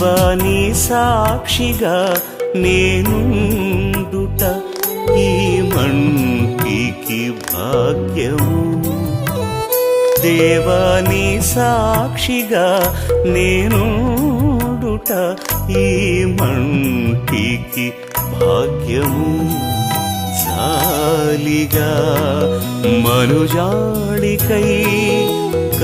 దేవాని సాక్షిగా నేనుండుట ఈ మంటికి భాగ్యము. దేవాని సాక్షిగా నేనుండుట ఈ మంటికి భాగ్యము. జాలిగా మనుజాళికై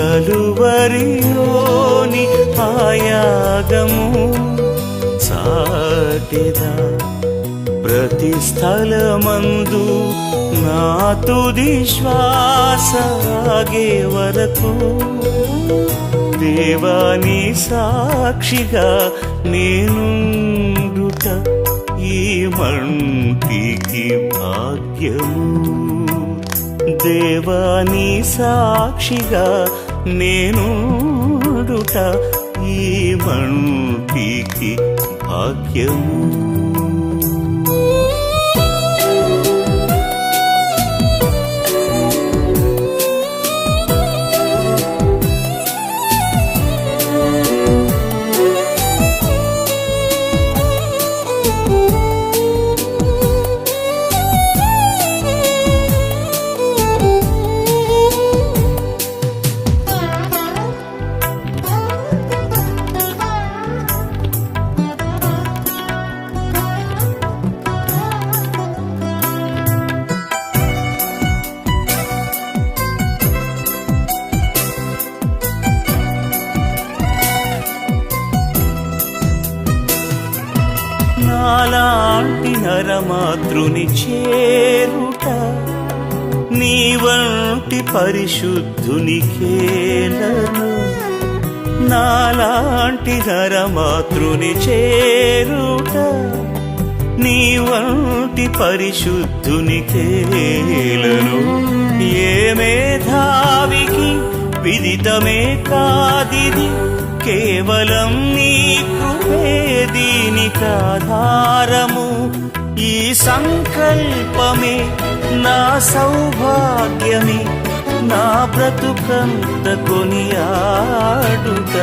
కలువరియోని ఆయాగము సాటెదా. ప్రతి స్థలమందు నా తుది శ్వాస ఆగే వరకు దేవాని సాక్షిగా నేనుండుట ఈ మంటికి భాగ్యము. దేవాని సాక్షిగా నేనుడుట ఈ మంటికి భాగ్యము. నాలాంటి నరమాతృని చేరుట నీ వంటి పరిశుద్ధుని కేలను నాలాంటి నరమాతృని చేరుట నీ వంటి పరిశుద్ధుని కేలను ఏ మేధావికి విదితమే కాదిది కేవలం నీ కృపే దీనికి ఆధారము ఈ సంకల్పమే నా సౌభాగ్యమే. నా బ్రతుకంత కొనియాడుట.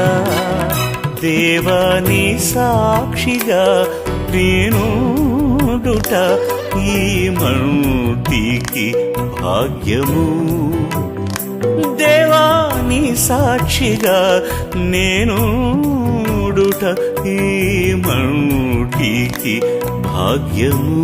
దేవాని సాక్షిగా నేనుడుట. ఈ మంటికి భాగ్యము. దేవా నీ సాక్షిగా నేనుడుట ఈ మంటికి భాగ్యము.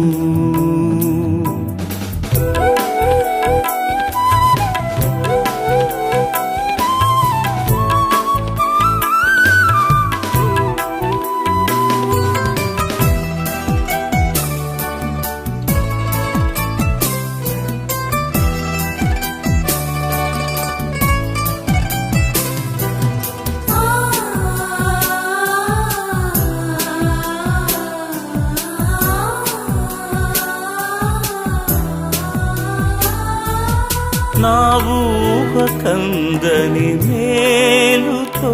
నా ఊహ కందని మేలుతో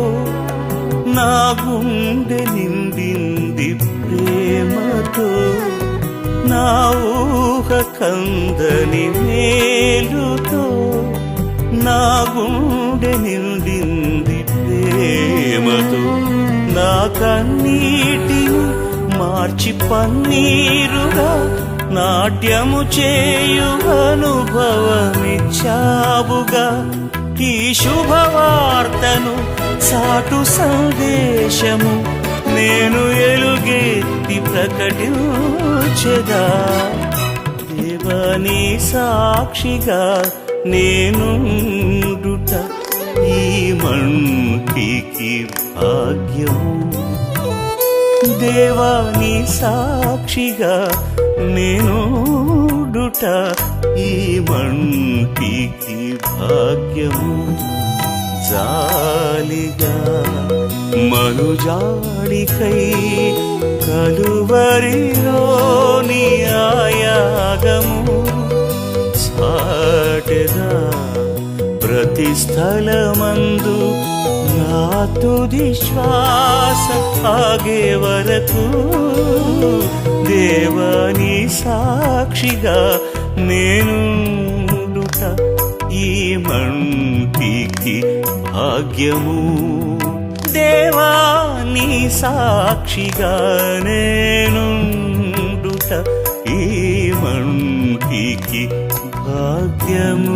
నా గుండె నిండింది ప్రేమతో. నా ఊహ కందని మేలుతో నా గుండె నిండింది ప్రేమతో. నా కన్నీటిని మార్చి పన్నీరుగా నాట్యము చేయు అనుభవమిచ్చావుగా. ఈ శుభవార్తను సాటు సందేశము నేను ఎలుగెత్తి ప్రకటించదా. దేవని సాక్షిగా నేనుండుట ఈ మంటికి భాగ్యము. దేవాని సాక్షిగా నేనోడుట ఈ మంటికి భాగ్యము. జాలిగా మనుజాడికై కలువరిలోని ఆయాగము. సాటెదా ప్రతి ఆ తుది శ్వాస ఆగే వరకు దేవాని సాక్షిగా నేను ఈ మంటికి భాగ్యము. దేవా నీ సాక్షిగా నేనుండుట ఈ మంటికి భాగ్యము.